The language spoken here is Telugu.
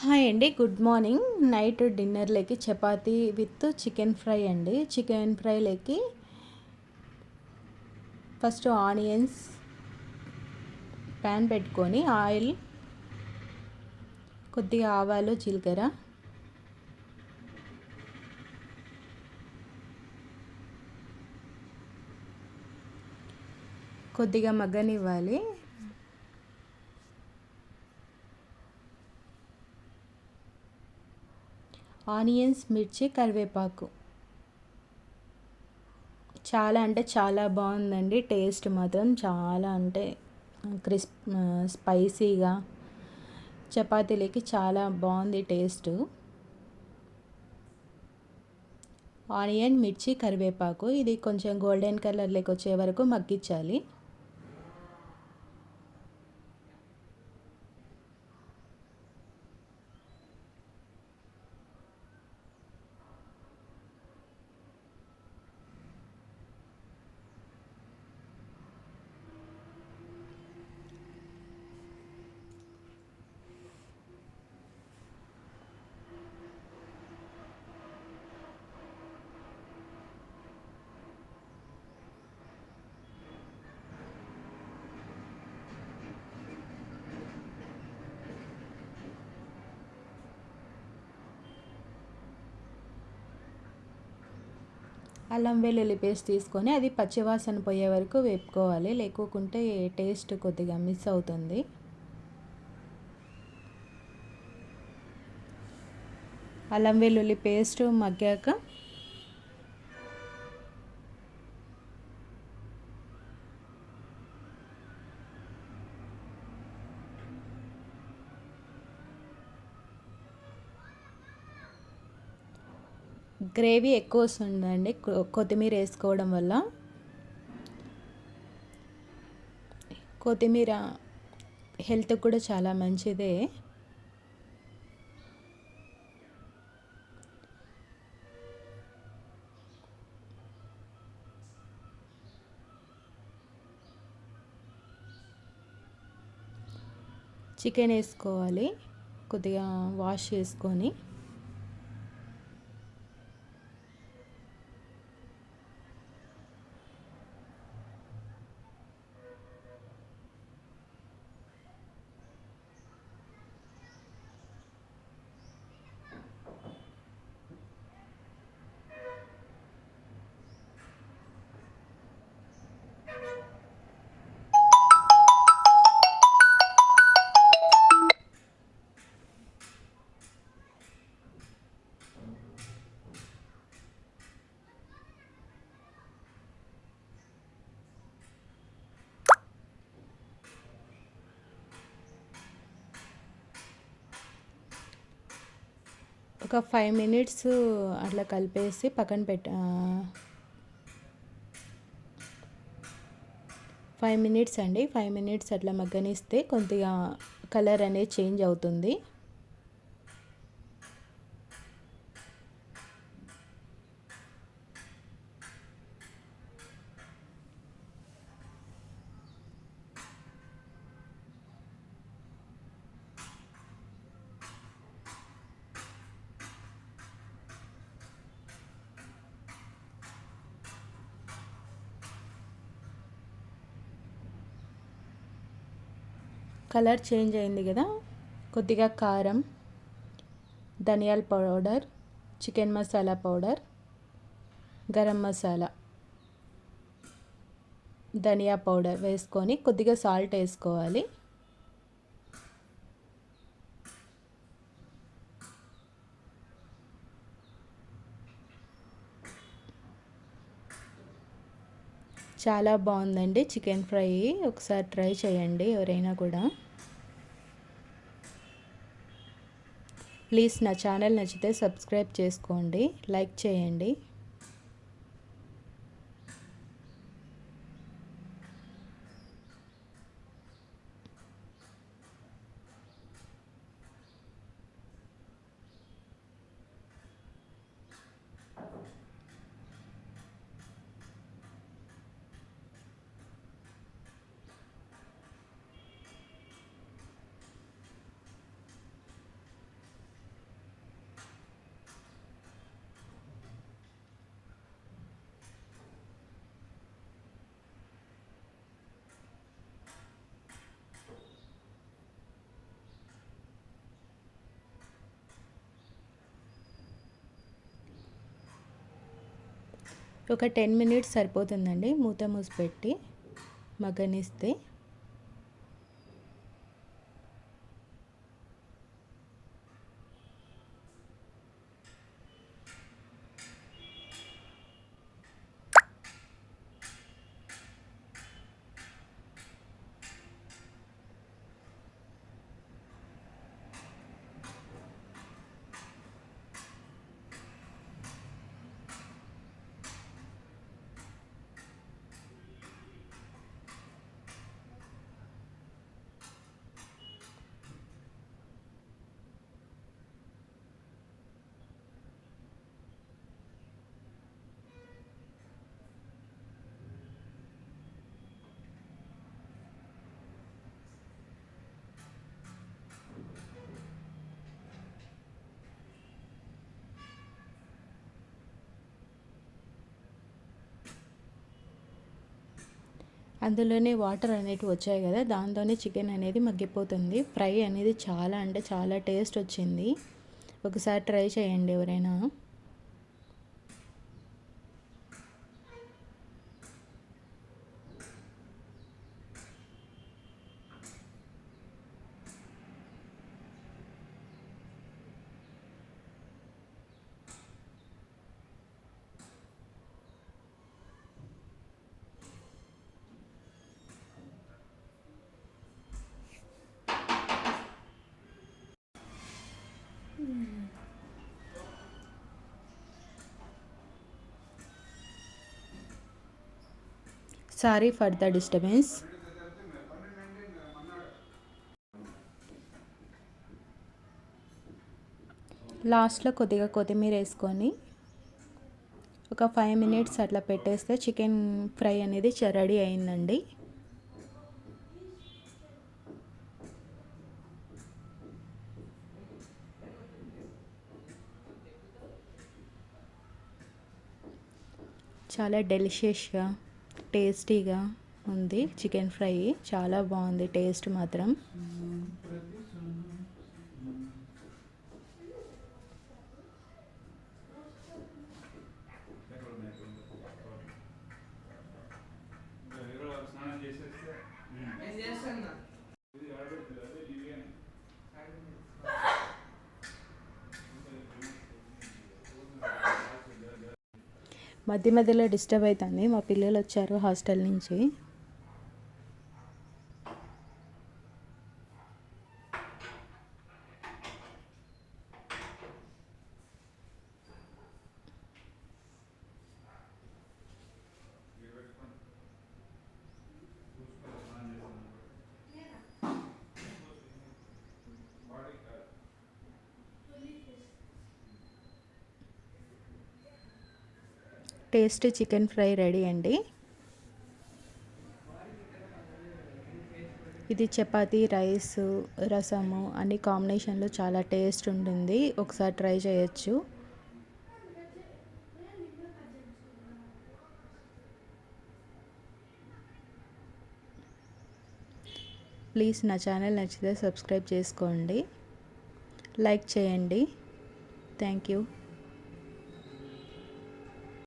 హాయ్ అండి గుడ్ మార్నింగ్. నైట్ డిన్నర్లోకి చపాతీ విత్ చికెన్ ఫ్రై అండి. చికెన్ ఫ్రైలోకి ఫస్ట్ ఆనియన్స్ ప్యాన్ పెట్టుకొని ఆయిల్ కొద్దిగా ఆవాలు జీలకర్ర కొద్దిగా మగ్గనివ్వాలి. ఆనియన్స్ మిర్చి కరివేపాకు. చాలా అంటే చాలా బాగుందండి. టేస్ట్ మాత్రం చాలా అంటే క్రిస్ప్ స్పైసీగా చపాతీలకి చాలా బాగుంది టేస్ట్. ఆనియన్ మిర్చి కరివేపాకు ఇది కొంచెం గోల్డెన్ కలర్లోకి వచ్చే వరకు మగ్గించాలి. అల్లం వెల్లుల్లి పేస్ట్ తీసుకొని అది పచ్చివాసన పోయే వరకు వేపుకోవాలి. లేకుంటే టేస్ట్ కొద్దిగా మిస్ అవుతుంది. అల్లం వెల్లుల్లి పేస్ట్ మగ్గాక గ్రేవీ ఎక్కువ వస్తుందండి. కొత్తిమీర వేసుకోవడం వల్ల. కొత్తిమీర హెల్త్కి కూడా చాలా మంచిదే. చికెన్ వేసుకోవాలి. కొద్దిగా వాష్ చేసుకొని. ఒక ఫైవ్ మినిట్స్ అట్లా కలిపేసి పక్కన పెట్ట ఫైవ్ మినిట్స్ అండి. ఫైవ్ మినిట్స్ అట్లా మగ్గనిస్తే కొద్దిగా కలర్ అనేది చేంజ్ అవుతుంది. కలర్ చేంజ్ అయింది కదా? కొద్దిగా కారం ధనియాల powder chicken masala powder garam masala ధనియా పౌడర్ వేసుకొని కొద్దిగా సాల్ట్ వేసుకోవాలి. చాలా బాగుందండి చికెన్ ఫ్రై. ఒకసారి ట్రై చేయండి ఎవరైనా కూడా. ప్లీజ్ నా ఛానల్ నచ్చితే సబ్స్క్రైబ్ చేసుకోండి లైక్ చేయండి. ఒక టెన్ మినిట్స్ సరిపోతుందండి. మూత మూసి పెట్టి మగ్గనిస్తే అందులోనే వాటర్ అనేటివి వచ్చాయి కదా దాంతోనే చికెన్ అనేది మగ్గిపోతుంది. ఫ్రై అనేది చాలా అంటే చాలా టేస్ట్ వచ్చింది. ఒకసారి ట్రై చేయండి ఎవరైనా. సారీ ఫర్ ద డిస్టర్బెన్స్ లాస్ట్లో కొద్దిగా కొత్తిమీర వేసుకొని ఒక ఫైవ్ మినిట్స్ అట్లా పెట్టేస్తే చికెన్ ఫ్రై అనేది రెడీ అయిందండి. చాలా డెలిషియస్గా టేస్టీగా ఉంది చికెన్ ఫ్రై. చాలా బాగుంది టేస్ట్ మాత్రం. మధ్య మధ్యలో డిస్టర్బ్ అవుతుంది. మా పిల్లలు వచ్చారు హాస్టల్ నుంచి. టేస్ట్ చికెన్ ఫ్రై రెడీ అండి. ఇది చపాతీ రైస్ రసము అన్ని కాంబినేషన్లో చాలా టేస్ట్ ఉంటుంది. ఒకసారి ట్రై చేయొచ్చు. ప్లీజ్ నా ఛానల్ నచ్చితే సబ్స్క్రైబ్ చేసుకోండి. లైక్ చేయండి. Thank you.